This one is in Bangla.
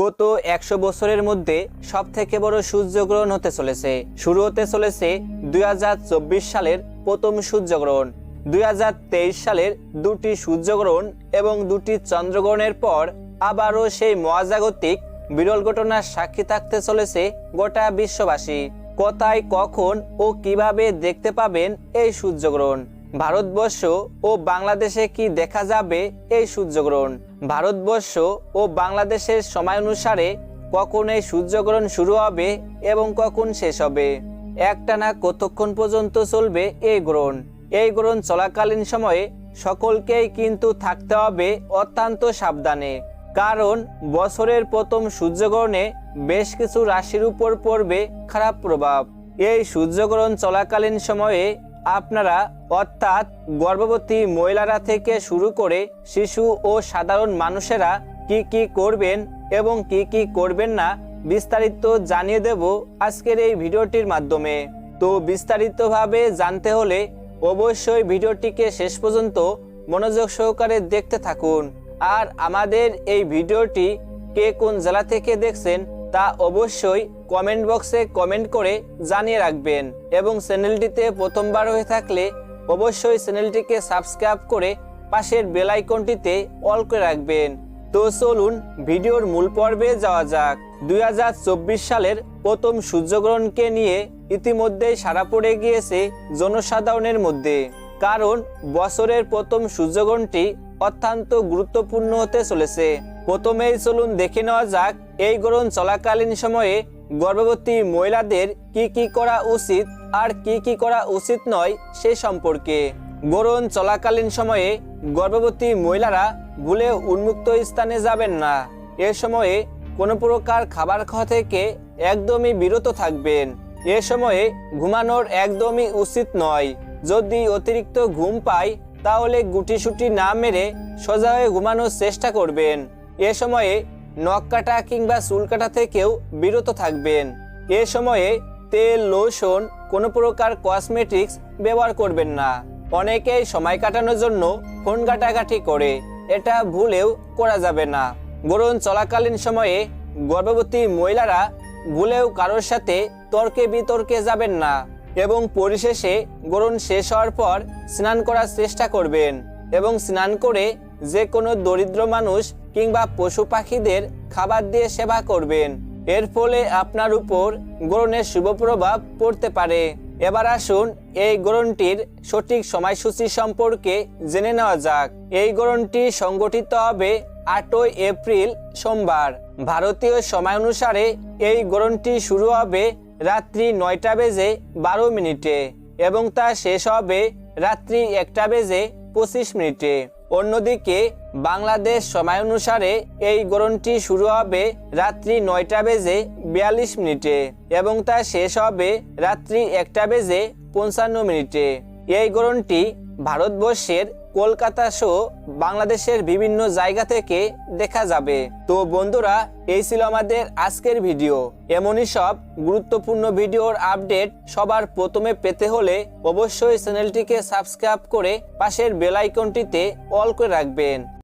গত একশো বছরের মধ্যে সব থেকে বড় সূর্যগ্রহণ হতে চলেছে। শুরু হতে চলেছে দুই হাজার চব্বিশ সালের প্রথম সূর্যগ্রহণ। দুই হাজার তেইশ সালের দুটি সূর্যগ্রহণ এবং দুটি চন্দ্রগ্রহণের পর আবারও সেই মহাজাগতিক বিরল ঘটনার সাক্ষী থাকতে চলেছে গোটা বিশ্ববাসী। কোথায়, কখন ও কীভাবে দেখতে পাবেন এই সূর্যগ্রহণ? ভারতবর্ষ ও বাংলাদেশে কি দেখা যাবে এই সূর্যগ্রহণ? ভারতবর্ষ ও বাংলাদেশের সময় অনুসারে কখন এই সূর্যগ্রহণ শুরু হবে এবং কখন শেষ হবে। একটানা কতক্ষণ পর্যন্ত চলবে এই গ্রহণ? এই গ্রহণ চলাকালীন সময়ে সকলকেই কিন্তু থাকতে হবে অত্যন্ত সাবধানে। কারণ বছরের প্রথম সূর্যগ্রহণে বেশ কিছু রাশির উপর পড়বে খারাপ প্রভাব। এই সূর্যগ্রহণ চলাকালীন সময়ে আপনারা অর্থাৎ গর্ভবতী মহিলারা থেকে শুরু করে শিশু ও সাধারণ মানুষেরা কি কি করবেন এবং কি কি করবেন না বিস্তারিত জানিয়ে দেব আজকের এই ভিডিওটির মাধ্যমে। তো বিস্তারিতভাবে জানতে হলে অবশ্যই ভিডিওটিকে শেষ পর্যন্ত মনোযোগ সহকারে দেখতে থাকুন। আর আমাদের এই ভিডিওটি কে কোন জেলা থেকে দেখছেন তা অবশ্যই কমেন্ট বক্সে কমেন্ট করে জানিয়ে রাখবেন এবং চ্যানেলটিতে প্রথমবার হয়ে থাকলে অবশ্যই চ্যানেলটিকে সাবস্ক্রাইব করে পাশের বেল আইকনটিতে অল করে রাখবেন। তো চলুন ভিডিওর মূল পর্বে যাওয়া যাক। দুই হাজার চব্বিশ সালের প্রথম সূর্যগ্রহণকে নিয়ে ইতিমধ্যেই সারা পড়ে গিয়েছে জনসাধারণের মধ্যে। কারণ বছরের প্রথম সূর্যগ্রহণটি অত্যন্ত গুরুত্বপূর্ণ হতে চলেছে। প্রথমেই চলুন দেখে নেওয়া যাক এই গ্রহণ চলাকালীন সময়ে গর্ভবতী মহিলাদের কি কি করা উচিত আর কি কি করা উচিত নয় সে সম্পর্কে। গ্রহণ চলাকালীন সময়ে গর্ভবতী মহিলারা ভুলে উন্মুক্ত স্থানে যাবেন না। এ সময়ে কোনো প্রকার খাবার খাওয়া থেকে একদমই বিরত থাকবেন। এ সময়ে ঘুমানোর একদমই উচিত নয়। যদি অতিরিক্ত ঘুম পায়, তাহলে গুটিসুটি না মেরে সোজা হয়ে ঘুমানোর চেষ্টা করবেন। এ সময়ে নখ কাটা কিংবা চুল কাটা থেকেও বিরত থাকবেন। এ সময়ে তেল, লোশন কোনো প্রকার কসমেটিক্স ব্যবহার করবেন না। অনেকেই সময় কাটানোর জন্য ফোন ঘাটাঘাটি করে। এটা ভুলেও করা যাবে না। গ্রহণ চলাকালীন সময়ে গর্ভবতী মহিলারা ভুলেও কারোর সাথে তর্কে বিতর্কে যাবেন না এবং পরিশেষে গ্রহণ শেষ হওয়ার পর স্নান করার চেষ্টা করবেন এবং স্নান করে যে কোনো দরিদ্র মানুষ কিংবা পশু পাখিদের খাবার দিয়ে সেবা করবেন। এর ফলে আপনার উপর গ্রহণের শুভ প্রভাব পড়তে পারে। এবার আসুন এই গ্রহণটির সঠিক সময়সূচি সম্পর্কে জেনে নেওয়া যাক। এই গ্রহণটি সংগঠিত হবে আটই এপ্রিল সোমবার। ভারতীয় সময় অনুসারে এই গ্রহণটি শুরু হবে রাত্রি নয়টা বেজে বারো মিনিটে এবং তা শেষ হবে রাত্রি একটা বেজে পঁচিশ মিনিটে। অন্যদিকে, বাংলাদেশ সময় অনুসারে এই গ্রহণটি শুরু হবে রাত্রি নয়টা বেজে বিয়াল্লিশ মিনিটে এবং তা শেষ হবে রাত্রি একটা বেজে পঞ্চান্ন মিনিটে। এই গ্রহণটি ভারতবর্ষের কলকাতা সহ বাংলাদেশের বিভিন্ন জায়গা থেকে দেখা যাবে। তো বন্ধুরা, এই ছিল আমাদের আজকের ভিডিও। এমনই সব গুরুত্বপূর্ণ ভিডিওর আপডেট সবার প্রথমে পেতে হলে অবশ্যই চ্যানেলটিকে সাবস্ক্রাইব করে পাশের বেলাইকনটিতে অল করে রাখবেন।